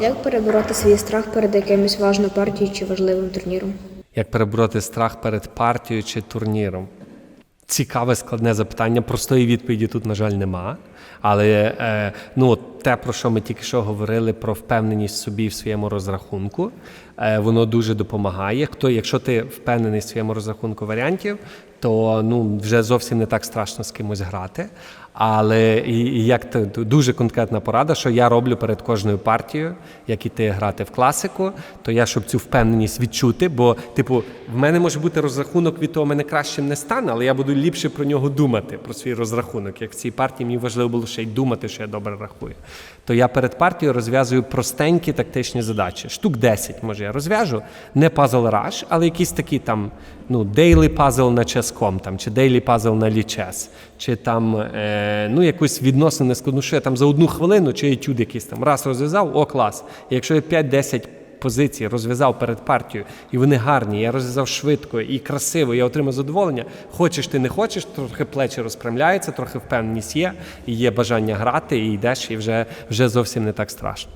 Як перебороти свій страх перед якимось важною партією чи важливим турніром? Як перебороти страх перед партією чи турніром? Цікаве складне запитання. Простої відповіді тут, на жаль, нема. Але е, ну, те, про що ми тільки що говорили, про впевненість собі в своєму розрахунку, е, воно дуже допомагає. Хто, якщо ти впевнений в своєму розрахунку варіантів, то ну, вже зовсім не так страшно з кимось грати. Але і, як ти, дуже конкретна порада, що я роблю перед кожною партією, як іти грати в класику, то я щоб цю впевненість відчути, бо, типу, в мене може бути розрахунок від того, мене кращим не стане, але я буду ліпше про нього думати, про свій розрахунок. Як в цій партії мені важливо було ще й думати, що я добре рахую. То я перед партією розв'язую простенькі тактичні задачі. Штук 10, може, я розв'яжу, не пазл раш, але якісь такі там, ну, дейлі пазл на ческом, там, чи дейлі пазл на лічес, чи там е, ну, якусь відносно нескладну, що я там за одну хвилину, чи етюд якийсь там раз розв'язав, о, клас. І якщо я 5-10 позицій розв'язав перед партією, і вони гарні, я розв'язав швидко і красиво, я отримав задоволення. Хочеш ти не хочеш, трохи плечі розпрямляються, трохи впевненість є, і є бажання грати, і йдеш, і вже, вже зовсім не так страшно.